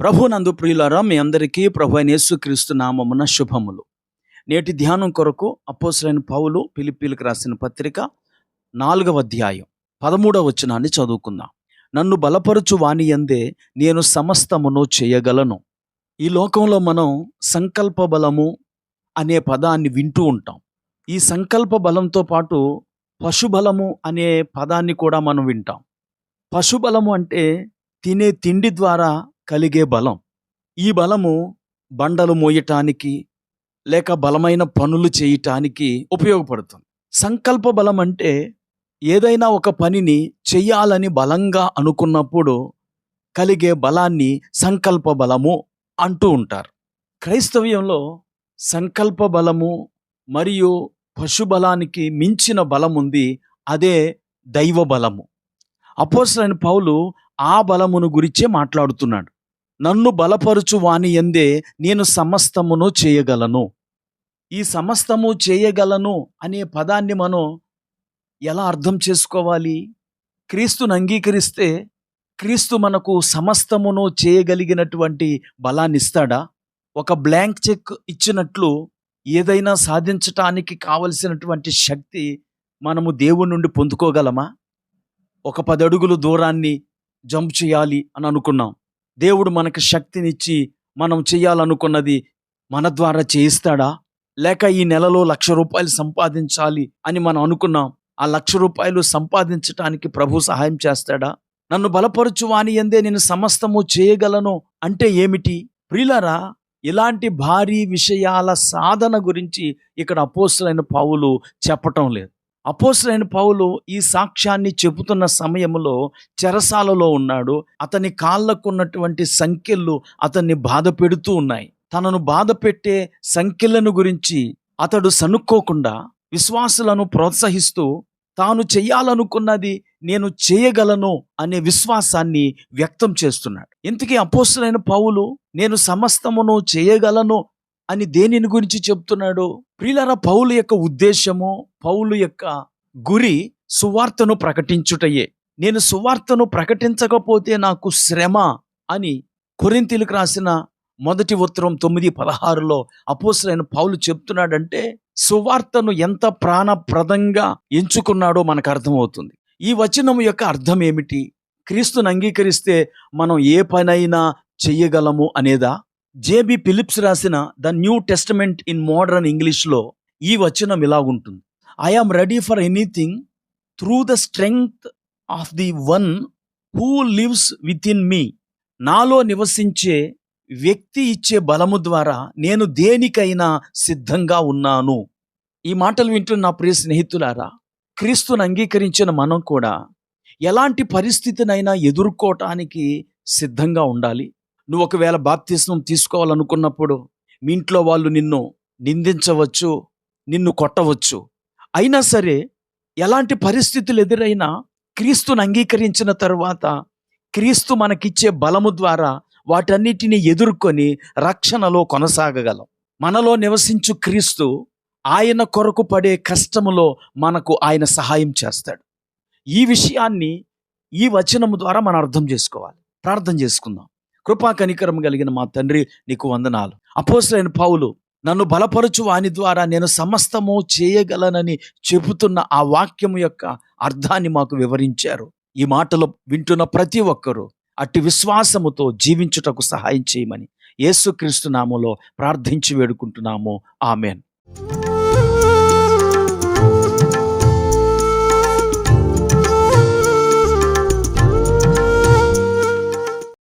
ప్రభునందు ప్రియులారా మీ అందరికీ ప్రభు అయిన యేసుక్రీస్తు నామమున శుభములు. నేటి ధ్యానం కొరకు అపోసలైన పౌలు పిలిపిలకు రాసిన పత్రిక నాలుగవ అధ్యాయం పదమూడవ వచనాన్ని చదువుకుందాం. నన్ను బలపరుచు వాని యందే నేను సమస్తమును చేయగలను. ఈ లోకంలో మనం సంకల్ప బలము అనే పదాన్ని వింటూ ఉంటాం. ఈ సంకల్ప బలంతో పాటు పశుబలము అనే పదాన్ని కూడా మనం వింటాం. పశుబలము అంటే తినే తిండి ద్వారా కలిగే బలం. ఈ బలము బండలు మోయటానికి లేక బలమైన పనులు చేయటానికి ఉపయోగపడుతుంది. సంకల్ప బలం అంటే ఏదైనా ఒక పనిని చెయ్యాలని బలంగా అనుకున్నప్పుడు కలిగే బలాన్ని సంకల్ప బలము అంటూ ఉంటారు. క్రైస్తవ్యంలో సంకల్ప బలము మరియు పశుబలానికి మించిన బలం ఉంది అదే దైవ బలము. అపోసరైన పౌలు ఆ బలమును గురించే మాట్లాడుతున్నాడు. నన్ను బలపరుచు వాని ఎందే నేను సమస్తమును చేయగలను. ఈ సమస్తము చేయగలను అనే పదాన్ని మనం ఎలా అర్థం చేసుకోవాలి? క్రీస్తును అంగీకరిస్తే క్రీస్తు మనకు సమస్తమును చేయగలిగినటువంటి బలాన్ని ఇస్తాడా? ఒక బ్లాంక్ చెక్ ఇచ్చినట్లు ఏదైనా సాధించటానికి కావలసినటువంటి శక్తి మనము దేవుని నుండి పొందుకోగలమా? ఒక పది అడుగులు దూరాన్ని జంప్ చేయాలి అని అనుకున్నాం. దేవుడు మనకు శక్తినిచ్చి మనం చేయాలనుకున్నది మన ద్వారా చేయిస్తాడా? లేక ఈ నెలలో లక్ష రూపాయలు సంపాదించాలి అని మనం అనుకున్నాం. ఆ లక్ష రూపాయలు సంపాదించటానికి ప్రభు సహాయం చేస్తాడా? నన్ను బలపరచు వాని ఎందే నేను సమస్తము చేయగలను అంటే ఏమిటి? ప్రిలరా ఇలాంటి భారీ విషయాల సాధన గురించి ఇక్కడ అపోస్తులైన పావులు చెప్పటం లేదు. అపోస్తులైన పౌలు ఈ సాక్ష్యాన్ని చెబుతున్న సమయంలో చెరసాలలో ఉన్నాడు. అతని కాళ్ళకున్నటువంటి సంఖ్యలు అతన్ని బాధ పెడుతూ ఉన్నాయి. తనను బాధ పెట్టే సంఖ్యలను గురించి అతడు సనుక్కోకుండా విశ్వాసులను ప్రోత్సహిస్తూ తాను చేయాలనుకున్నది నేను చేయగలను అనే విశ్వాసాన్ని వ్యక్తం చేస్తున్నాడు. ఇంతకీ అపోస్తులైన పౌలు నేను సమస్తమును చేయగలను అని దేనిని గురించి చెప్తున్నాడు? ప్రియులర పౌలు యొక్క ఉద్దేశము పౌలు యొక్క గురి సువార్తను ప్రకటించుటయే. నేను సువార్తను ప్రకటించకపోతే నాకు శ్రమ అని కొరింతీలకు రాసిన మొదటి ఉత్తరం తొమ్మిది పదహారులో అపోసరైన పౌలు చెప్తున్నాడంటే సువార్తను ఎంత ప్రాణప్రదంగా ఎంచుకున్నాడో మనకు అర్థమవుతుంది. ఈ వచనం యొక్క అర్థం ఏమిటి క్రీస్తుని అంగీకరిస్తే మనం ఏ పనైనా చెయ్యగలము అనేదా? జేబి ఫిలిప్స్ రాసిన the New Testament in modern ఇంగ్లీష్లో ఈ వచనం ఇలా ఉంటుంది. I am ready for anything through the strength of the one who lives within me. నాలో నివసించే వ్యక్తి ఇచ్చే బలము ద్వారా నేను దేనికైనా సిద్ధంగా ఉన్నాను. ఈ మాటలు వింటున్న నా ప్రియ స్నేహితులారా క్రీస్తును అంగీకరించిన మనం కూడా ఎలాంటి పరిస్థితినైనా ఎదుర్కోవటానికి సిద్ధంగా ఉండాలి. నువ్వు ఒకవేళ బాప్తిస్మం తీసుకోవాలనుకున్నప్పుడు మీ ఇంట్లో వాళ్ళు నిన్ను నిందించవచ్చు నిన్ను కొట్టవచ్చు. అయినా సరే ఎలాంటి పరిస్థితులు ఎదురైనా క్రీస్తుని అంగీకరించిన తరువాత క్రీస్తు మనకిచ్చే బలము ద్వారా వాటన్నిటిని ఎదుర్కొని రక్షణలో కొనసాగగలం. మనలో నివసించు క్రీస్తు ఆయన కొరకు పడే కష్టములో మనకు ఆయన సహాయం చేస్తాడు. ఈ విషయాన్ని ఈ వచనము ద్వారా మనం అర్థం చేసుకోవాలి. ప్రార్థన చేసుకుందాం. కృపా కనికరం కలిగిన మా తండ్రి నీకు వందనాలు. అపోసలైన పౌలు నన్ను బలపరచు వాని ద్వారా నేను సమస్తము చేయగలనని చెబుతున్న ఆ వాక్యం యొక్క అర్థాన్ని మాకు వివరించారు. ఈ మాటలు వింటున్న ప్రతి ఒక్కరూ అట్టి విశ్వాసముతో జీవించుటకు సహాయం చేయమని యేసుక్రీస్తు నామంలో ప్రార్థించి వేడుకుంటున్నాము. ఆమెన్.